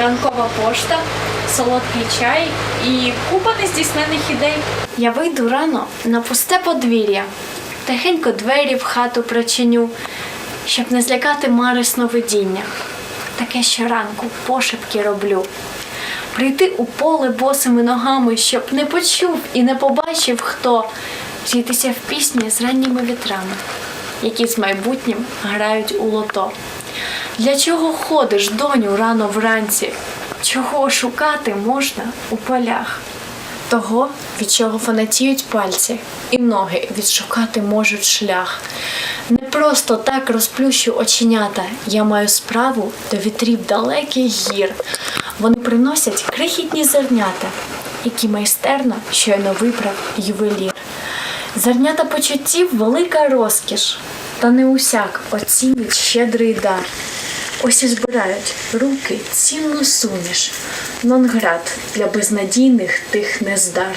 ранкова пошта, солодкий чай і купа нездійснених ідей. Я вийду рано на пусте подвір'я, тихенько двері в хату прочиню, щоб не злякати мари сновидіння. Таке щоранку пошепки роблю. Прийти у поле босими ногами, щоб не почув і не побачив хто, зійтися в пісні з ранніми вітрами, які з майбутнім грають у лото. Для чого ходиш, доню, рано вранці? Чого шукати можна у полях? Того, від чого фанатіють пальці, і ноги відшукати можуть шлях. Не просто так розплющу оченята. Я маю справу до вітрів далеких гір. Вони приносять крихітні зернята, які майстерно щойно вибрав ювелір. Зернята почуттів велика розкіш, та не усяк оцінить щедрий дар. Ось і збирають руки цінну суміш, нонград для безнадійних тих нездар.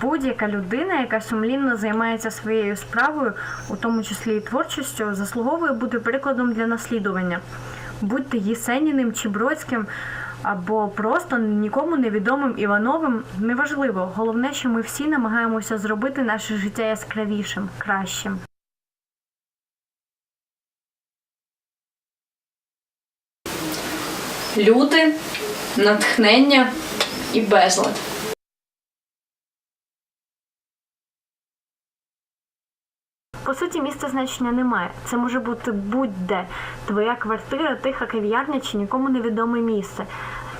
Будь-яка людина, яка сумлінно займається своєю справою, у тому числі і творчістю, заслуговує бути прикладом для наслідування. Будьте Єсеніним чи Бродським або просто нікому невідомим Івановим, неважливо. Головне, що ми всі намагаємося зробити наше життя яскравішим, кращим. Люди, натхнення і безлад. По суті, місця значення немає. Це може бути будь-де. Твоя квартира, тиха кав'ярня чи нікому невідоме місце.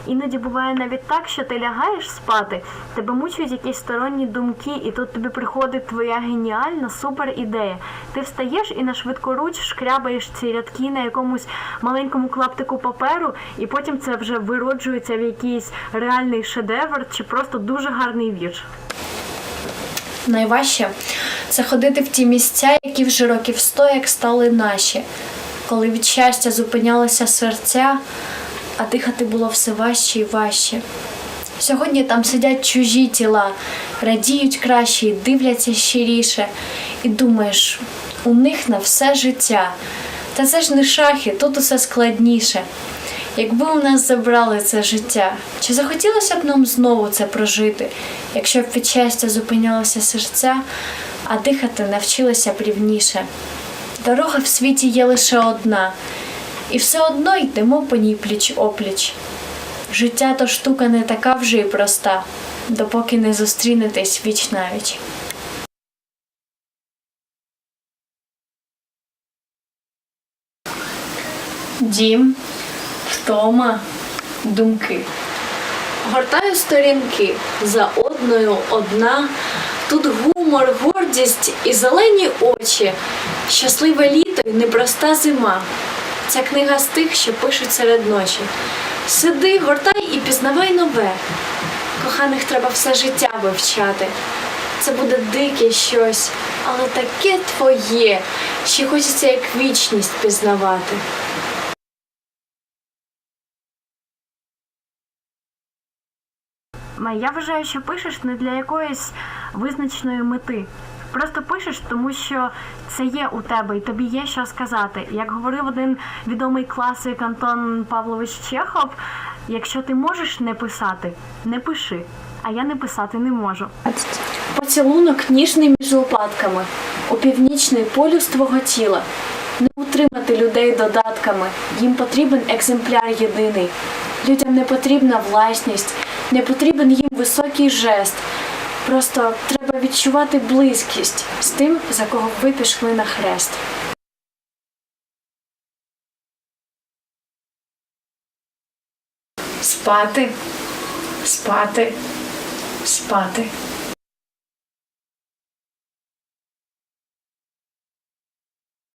Іноді буває навіть так, що ти лягаєш спати, тебе мучують якісь сторонні думки, і тут тобі приходить твоя геніальна супер ідея. Ти встаєш і на швидкоруч шкрябаєш ці рядки на якомусь маленькому клаптику паперу, і потім це вже вироджується в якийсь реальний шедевр чи просто дуже гарний вірш. Найважче це ходити в ті місця, які вже років сто як стали наші, коли від щастя зупинялися серця, а дихати було все важче і важче. Сьогодні там сидять чужі тіла, радіють краще і дивляться щиріше, і думаєш, у них на все життя. Та це ж не шахи, тут усе складніше. Якби у нас забрали це життя, чи захотілося б нам знову це прожити, якщо б від щастя зупинялося серця, а дихати навчилися б рівніше? Дорога в світі є лише одна, і все одно йдемо по ній пліч опліч. Життя то штука не така вже й проста, допоки не зустрінетесь віч навіч. Дім, втома, думки. Гортаю сторінки за одною одна. Тут гумор, гордість і зелені очі, щасливе літо і непроста зима. Ця книга з тих, що пишуть серед ночі. Сиди, гортай і пізнавай нове. Коханих треба все життя вивчати. Це буде дике щось, але таке твоє, що хочеться як вічність пізнавати. Я вважаю, що пишеш не для якоїсь визначеної мети. Просто пишеш, тому що це є у тебе, і тобі є що сказати. Як говорив один відомий класик Антон Павлович Чехов, якщо ти можеш не писати, не пиши. А я не писати не можу. Поцілунок ніжний між лопатками, у північний полюс твого тіла. Не утримати людей додатками, їм потрібен екземпляр єдиний. Людям не потрібна власність, не потрібен їм високий жест. Просто відчувати близькість з тим, за кого ви пішли на хрест. Спати, спати, спати.